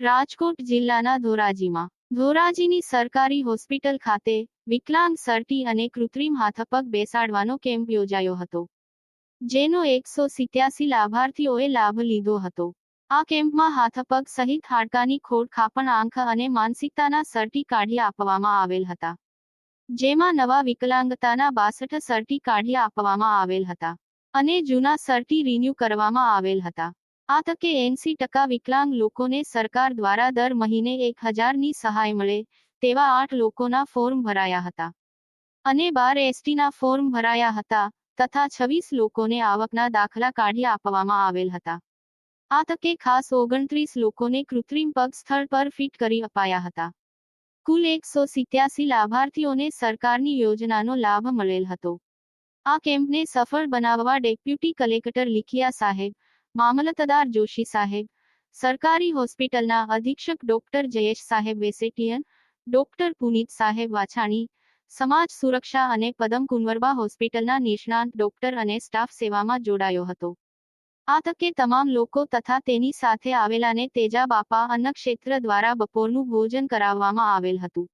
રાજકોટ જિલ્લાના ધોરાજીમાં. ધોરાજીની સરકારી હોસ્પિટલ ખાતે વિકલાંગ સર્ટી અને કૃત્રિમ હાથપગ બેસાડવાનો કેમ્પ યોજાયો હતો, જેનો એકસો સિત્યાસી લાભાર્થીઓએ લાભ લીધો હતો. આ કેમ્પમાં હાથપગ સહિત હાડકાની ખોડ, ખાપણ, આંખ અને માનસિકતાના સર્ટી કાઢી આપવામાં આવેલ હતા. જેમાં નવા વિકલાંગતાના બાસઠ સર્ટી કાઢી આપવામાં આવેલ હતા અને જૂના સર્ટી રિન્યુ કરવામાં આવેલ હતા. આ તકે એંસી ટકા વિકલાંગ લોકોને સરકાર દ્વારા દર મહિને એક હજારની સહાય મળે તેવા આઠ લોકોના ફોર્મ ભરાયા હતા. અને બાર એસટીના ફોર્મ ભરાયા હતા તથા છવ્વીસ લોકોને આવકના દાખલા કાઢી આપવામાં આવેલ હતા. આ તકે ખાસ ઓગણત્રીસ લોકોને કૃત્રિમ પગ સ્થળ પર ફિટ કરી અપાયા હતા. કુલ એકસો સિત્યાસી લાભાર્થીઓને સરકારની યોજનાનો લાભ મળેલ હતો. આ કેમ્પને સફળ બનાવવા ડેપ્યુટી કલેક્ટર લિખિયા સાહેબ, મામલતદાર જોશી સાહેબ, સરકારી હોસ્પિટલના અધિક્ષક ડોક્ટર જયેશ સાહેબ વેસેટિયન, ડોક્ટર પુનીત સાહેબ વાછાણી, સમાજ સુરક્ષા અને પદમ કુંવરબા હોસ્પિટલના નિષ્ણાંત ડોક્ટર અને સ્ટાફ સેવામાં જોડાયો હતો. આ તકે તમામ લોકો તથા તેની સાથે આવેલાને તેજા બાપા અન્ન ક્ષેત્ર દ્વારા બપોરનું ભોજન કરાવવામાં આવેલ હતું.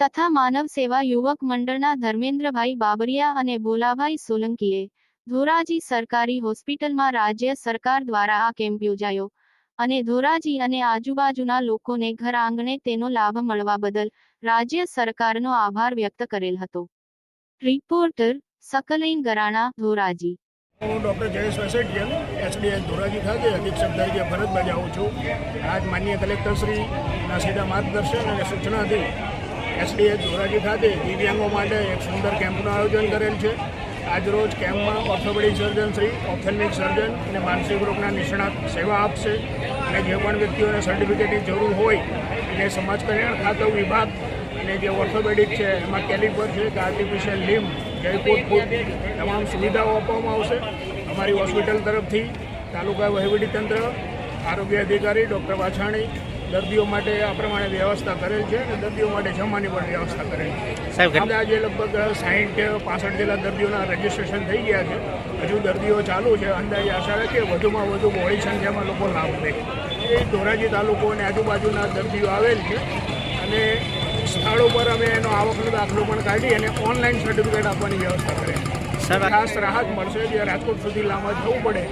તથા માનવ સેવા યુવક મંડળના ધર્મેન્દ્રભાઈ બાબરિયા અને ભોલાભાઈ સોલંકીએ ધોરાજી સરકારી હોસ્પિટલમાં રાજ્ય સરકાર દ્વારા આ કેમ્પ યોજાયો અને ધોરાજી અને આજુબાજુના લોકોને ઘર આંગણે તેનો લાભ મળવા બદલ રાજ્ય સરકારનો આભાર વ્યક્ત કરેલ હતો. રિપોર્ટર સકલૈન ગરાણા, ધોરાજી. હું ડૉક્ટર જયેશ વસેટિયન એસડીએચ ધોરાજી ખાતે અધિક્ષક તરીકે ફરજ બજાવું છું. આજ માન્ય કલેક્ટરશ્રીના સીધા માર્ગદર્શન અને સૂચનાથી એસડીએચ ધોરાજી ખાતે દિવ્યાંગો માટે એક સુંદર કેમ્પનું આયોજન કરેલ છે. આજરોજ કેમ્પમાં orthopaedic surgeon Shri, ophthalmic surgeon અને માનસિક રોગના નિષ્ણાત સેવા આપશે. અને જે પણ વ્યક્તિઓને સર્ટિફિકેટની જરૂર હોય, એને સમાજ કલ્યાણ ખાતું વિભાગ અને જે ઓર્થોપેડિક છે, એમાં કેલિપર છે, કે આર્ટિફિશિયલ લિમ્બ જયપુર તમામ સુવિધાઓ આપવામાં આવશે. અમારી હોસ્પિટલ તરફથી તાલુકા વહીવટીતંત્ર આરોગ્ય અધિકારી ડૉક્ટર વાછાણી દર્દીઓ માટે આ પ્રમાણે વ્યવસ્થા કરેલ છે અને દર્દીઓ માટે જમવાની પણ વ્યવસ્થા કરેલ છે. સાહેબ આપણે આજે લગભગ સાહીઠ પાસઠ જેટલા દર્દીઓના રજીસ્ટ્રેશન થઈ ગયા છે. હજુ દર્દીઓ ચાલુ છે. અંદાજે આશા રાખીએ વધુમાં વધુ બહોળી સંખ્યામાં લોકો લાભ લે. એ ધોરાજી તાલુકો અને આજુબાજુના દર્દીઓ આવેલ છે અને સ્થળો પર અમે એનો આવકનો દાખલો પણ કાઢી અને ઓનલાઈન સર્ટિફિકેટ આપવાની વ્યવસ્થા કરી. ખાસ રાહત મળશે જે રાજકોટ સુધી લાંબા જવું પડે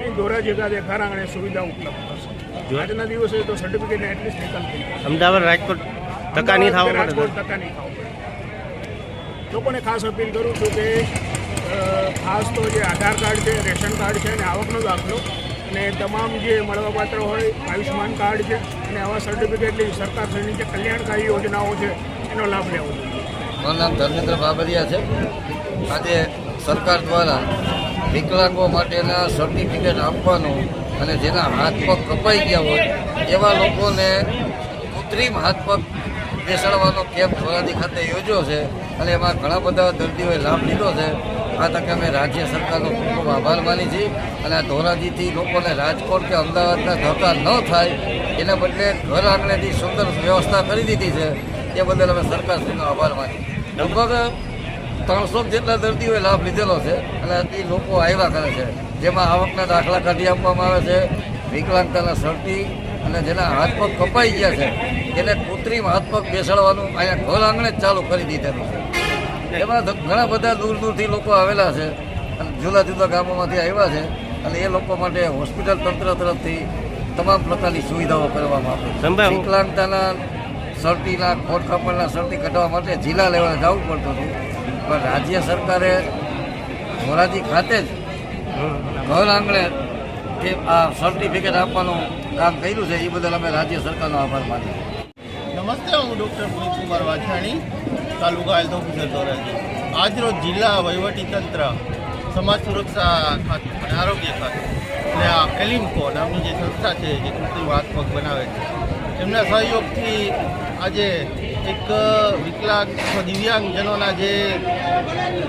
એ ધોરાજી ખાતે ઘર આંગણે સુવિધા ઉપલબ્ધ થશે. આજના દિવસે તો સર્ટિફિકેટને એટલીસ્ટ નિકાલ થઈ અમદાવાદ રાજકોટ ટકા નહીં થવા રાજકોટ ટકા નહીં થવા પડે લોકોને ખાસ અપીલ કરું છું કે ખાસ તો જે આધાર કાર્ડ છે રેશન કાર્ડ છે અને આવકનો દાખલો અને તમામ જે મળવાપાત્ર હોય, આયુષ્યમાન કાર્ડ છે અને આવા સર્ટિફિકેટની સરકારશ્રીની જે કલ્યાણકારી યોજનાઓ છે, એનો લાભ લેવો મારું નામ ધર્મેન્દ્ર બાબરિયા છે. આજે સરકાર દ્વારા વિકલાંગો માટેના સર્ટિફિકેટ આપવાનું અને જેના હાથ પગ કપાઈ ગયા હોય, એવા લોકોને કૃત્રિમ હાથ પગ બેસાડવાનો કેમ્પ ધોરાજી ખાતે યોજ્યો છે. અને એમાં ઘણા બધા દર્દીઓએ લાભ લીધો છે. આ તકે અમે રાજ્ય સરકારનો ખૂબ ખૂબ આભાર માની છીએ અને આ ધોરાજીથી લોકોને રાજકોટ કે અમદાવાદના ધક્કા ન થાય, એના બદલે ઘર આંગણેથી સુંદર વ્યવસ્થા કરી દીધી છે, એ બદલ અમે સરકારશ્રીનો આભાર માની લગભગ ત્રણસો જેટલા દર્દીઓએ લાભ લીધેલો છે અને એ લોકો આવ્યા કરે છે, જેમાં આવકના દાખલા કાઢી આપવામાં આવે છે, વિકલાંગતાના શરતી અને જેના હાથ પગ કપાઈ ગયા છે, એને કૃત્રિમ હાથ પગ બેસાડવાનું અહીંયા ઘર આંગણે જ ચાલુ કરી દીધેલું છે. એમાં ઘણા બધા દૂર દૂરથી લોકો આવેલા છે. અને જુદા જુદા ગામોમાંથી આવ્યા છે. અને એ લોકો માટે હોસ્પિટલ તંત્ર તરફથી તમામ પ્રકારની સુવિધાઓ કરવામાં આવે વિકલાંગતાના શરતીના ખોટ કાપડના શરતી કઢાવવા માટે જિલ્લા લેવલે જવું પડતું હતું. પણ રાજ્ય સરકારે મોરાજી ખાતે જ ઘર આંગણે જે આ સર્ટિફિકેટ આપવાનું કામ કર્યું છે. એ બદલ અમે રાજ્ય સરકારનો આભાર માનીએ. નમસ્તે, હું doctor Punitkumar Vachhani, taluka health officer Dhoraji આજરોજ જિલ્લા વહીવટીતંત્ર સમાજ સુરક્ષા ખાતું અને આરોગ્ય ખાતું અને આ એલિમ્કો નામની જે સંસ્થા છે, જે કૃત્રિમ હાથ બનાવે છે, એમના સહયોગથી આજે એક વિકલાંગ દિવ્યાંગજનોના જે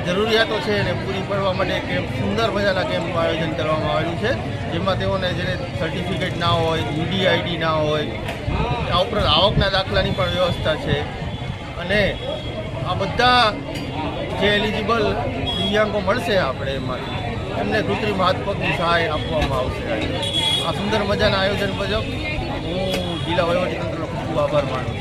જરૂરિયાતો છે એને પૂરી પાડવા માટે કેમ્પ સુંદર મજાના કેમ્પનું આયોજન કરવામાં આવેલું છે, જેમાં તેઓને જેને સર્ટિફિકેટ ના હોય યુડીઆઈડી ના હોય, આ ઉપરાંત આવકના દાખલાની પણ વ્યવસ્થા છે. અને આ બધા જે એલિજિબલ દિવ્યાંગો મળશે આપણે એમાંથી, એમને કૃત્રિમ હાથ પગની સહાય આપવામાં આવશે. આ સુંદર મજાના આયોજન મુજબ હું જિલ્લા વહીવટીતંત્રનો ખૂબ ખૂબ આભાર માનું છું.